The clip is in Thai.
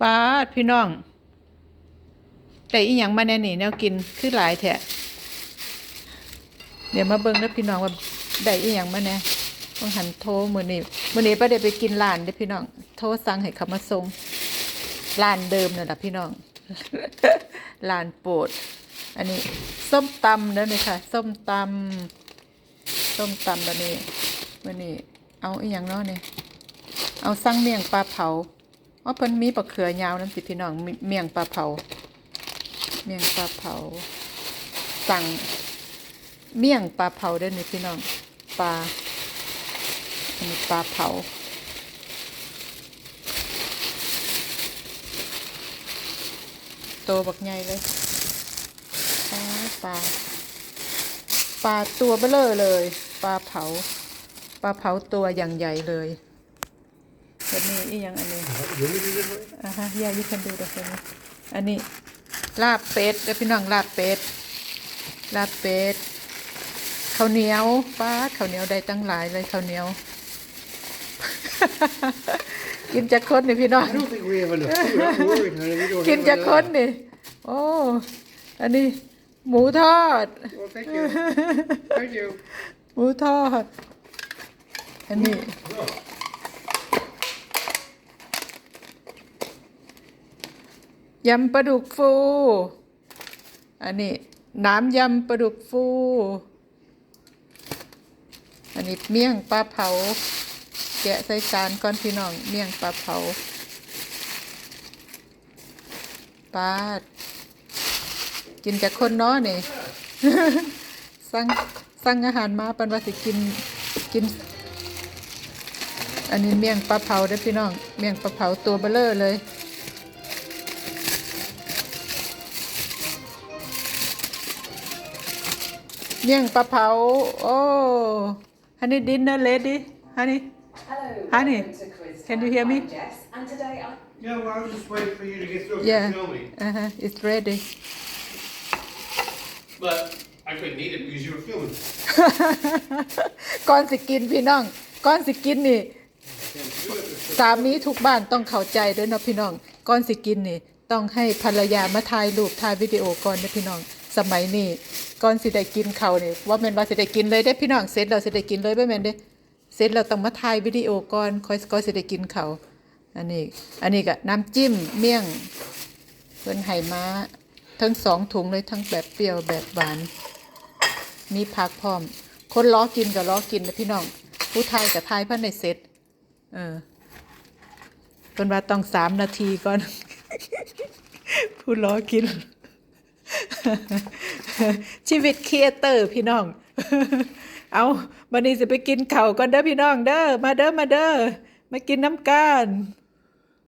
ป้าดพี่น้อง แต่อีหยังมาแน่นี่แนวกินคือหลายแท้เดี๋ยวมาเบิ่งแล้วพี่น้องว่าได้อีหยังมาแน่ต้องหันโทรมือนี้มื้อนี้ป้าได้ไปกินร้านเด้พี่น้อง โทรสั่งให้เขามาส่งร้านเดิมนั่นล่ะพี่น้องร้านโปรดอันนี้ส้มตำเด้อนี่ค่ะ ส้มตำส้มตำแบบนี้มื้อนี้ เอาอีหยังเนาะเนี่ยเอาสั่งเมี่ยงปลาเผา ว่าเพิ่นมีปลาเขือยาวนั่นสิพี่น้องเมี่ยงปลาเผา เมี่ยงปลาเผา สั่ง เมี่ยงปลาเผาเด้นี่พี่น้องปลาอันนี้ปลาเผาโตบักใหญ่เลยปลาปลาปลาตัวเบ้อเลอเลย ปลาเผา ปลาเผาตัวอย่างใหญ่เลย แบบนี้อีหยังอันนี้ Jongen die er อ่าฮะยายิคันดูเดี๋ยวนี้อันนี้ลาบเป็ดเดี๋ยวพี่น้องลาบเป็ดลาบเป็ดข้าวเหนียวป้าดข้าวเหนียวได้ตั้งหลายเลยข้าวเหนียว กินจะคนนี่พี่น้อง I don't think we have enough food. I'm worried, honey. We don't กิน have จะคน enough. นี่โอ้อันนี้ หมูทอด Well, thank you. thank you. หมูทอด อันนี้ ยำปลาดุกฟู อันนี้น้ำยำปลาดุกฟู อันนี้เมี่ยงปลาเผา แกะใส่จานก่อนพี่น้องเมี่ยงปลาเผาปาด กินจากคนเนาะนี่สั่งสั่งอาหารมาปันว่าสิกินกิน อันนี้เมี่ยงปลาเผาเด้อพี่น้อง เมี่ยงปลาเผาตัวเบลเลอร์เลย เมี่ยงปลาเผา โอ้ฮันนี่ดินเนอร์เลดี้ฮันนี่ Hello, Honey, welcome to Quiz can you Time. hear me? I'm Jess, and today I Yeah, well, I was just waiting for you to get through Yeah. filming. uh huh it's ready But I couldn't eat it because you were filming. ก่อนสิกินพี่น้องก่อนสิกินนี่สามีทุกบ้านต้องเข้าใจเด้วยเนาะพี่น้องก่อนสิกินนี่ต้องให้ภรรยามาถ่ายรูปถ่ายวิดีโอก่อนเด้อพี่น้อง สมัยนี้ก่อนสิได้กินเขาวนี่ยว่าแม่นว่าสิได้กินเลยเด้พี่น้องเสร็จแล้วสิได้กินเลยบ่แม่นเด้เสร็จแล้วต้องมาถ่ายวิดีโอก่อนค่อยก็สิได้กินเขาอันนี้ อันนี้ก็น้ำจิ้มเมี่ยงเพิ่นให้มาทั้งสองถุงเลยทั้งแบบเปรี้ยวแบบหวาน มีผักพร้อม คนล้อกินกับล้อกินนะพี่น้อง ผู้ไทยกับไทยพันในเซตเออเป็นว่าต้องสามนาทีก่อน ผู้ล้อกิน ชีวิตครีเอเตอร์พี่น้อง เอาบันนี้จะไปกินเข่าก่อนเด้อพี่น้องเด้อ มาเด้อมาเด้อ มากินน้ำกัน